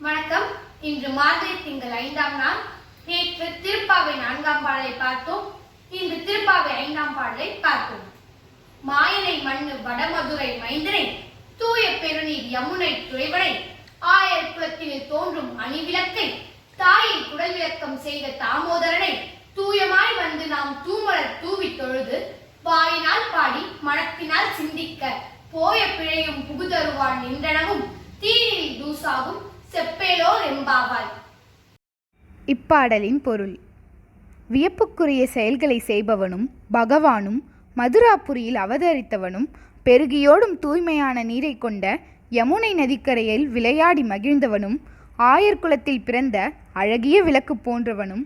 வணக்கம். இன்று மாதிரி திங்கள் ஐந்தாம் நாள். நேற்று திருப்பாவை நான்காம் பாடலை பார்த்தோம். இன்று திருப்பாவை ஐந்தாம் பாடலை பார்ப்போம் மாயனை மண்ணு வடமதுரை மைந்தனை தூய பெருநீர் யமுனை துறைவனை ஆயர் குலத்தினில் தோன்றும் அணிவிளக்கை தாயை குடல் விளக்கம் செய்த தாமோதரனை தூயமாய் வந்து நாம் தூமலர் தூவித் தொழுது வாயினால் பாடி மனத்தினால் சிந்திக்க போய பிழையும் புகுதருவான் நின்றனவும் தீனில் தூசாகும் செப்பேலோ ரெம்பாவாய் இப்பாடலின் பொருள். வியப்புக்குரிய செயல்களை செய்பவனும் பகவானும் மதுராபுரியில் அவதரித்தவனும் பெருகியோடும் தூய்மையான நீரை கொண்ட யமுனை நதிக்கரையில் விளையாடி மகிழ்ந்தவனும் ஆயர்குலத்தில் பிறந்த அழகிய விளக்கு போன்றவனும்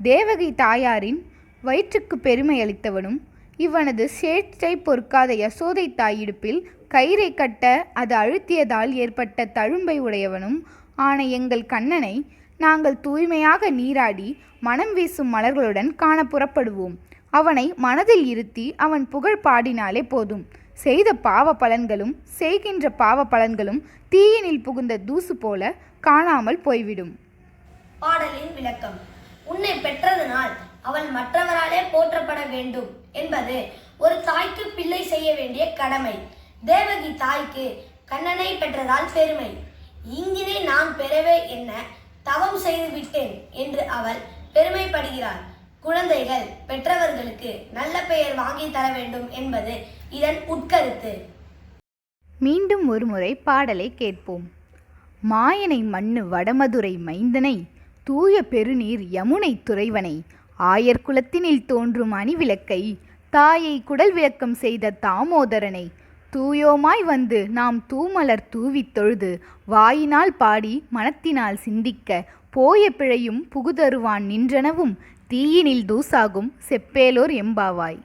தேவகை தாயாரின் வயிற்றுக்கு பெருமை அளித்தவனும் இவனது சேற்றை பொறுக்காத யசோதை தாயிடுப்பில் கயிறை கட்ட அது அழுத்தியதால் ஏற்பட்ட தழும்பை உடையவனும் ஆன எங்கள் கண்ணனை நாங்கள் தூய்மையாக நீராடி மனம் வீசும் மலர்களுடன் காண புறப்படுவோம். அவனை மனதில் இருத்தி அவன் புகழ் பாடினாலே போதும். செய்த பாவ பலன்களும் செய்கின்ற பாவ பலன்களும் தீயினில் புகுந்த தூசு போல காணாமல் போய்விடும். பாடலின் விளக்கம். உன்னை பெற்றதனால் அவள் மற்றவராலே போற்றப்பட வேண்டும் என்பது ஒரு தாய்க்கு பிள்ளை செய்ய வேண்டிய கடமை. தேவகி தாய்க்கு கண்ணனை பெற்றதால் பெருமை. இங்கினை நான் பெறவே என்ன? தவம் செய்து விட்டேன் என்று அவள் பெருமைப்படுகிறாள். குழந்தைகள் பெற்றவர்களுக்கு நல்ல பெயர் வாங்கி தர வேண்டும் என்பது இதன் உட்கருத்து. மீண்டும் ஒருமுறை பாடலை கேட்போம். மாயனை மண்ணு வடமதுரை மைந்தனை தூய பெருநீர் யமுனை துறைவனை ஆயர்குலத்தினில் தோன்றும் அணிவிளக்கை தாயை குடல் விளக்கம் செய்த தாமோதரனை தூயோமாய் வந்து நாம் தூமலர் தூவித் தொழுது வாயினால் பாடி மனத்தினால் சிந்திக்க போய பிழையும் புகுதருவான் நின்றனவும் தீயினில் தூசாகும் செப்பேலோர் எம்பாவாய்.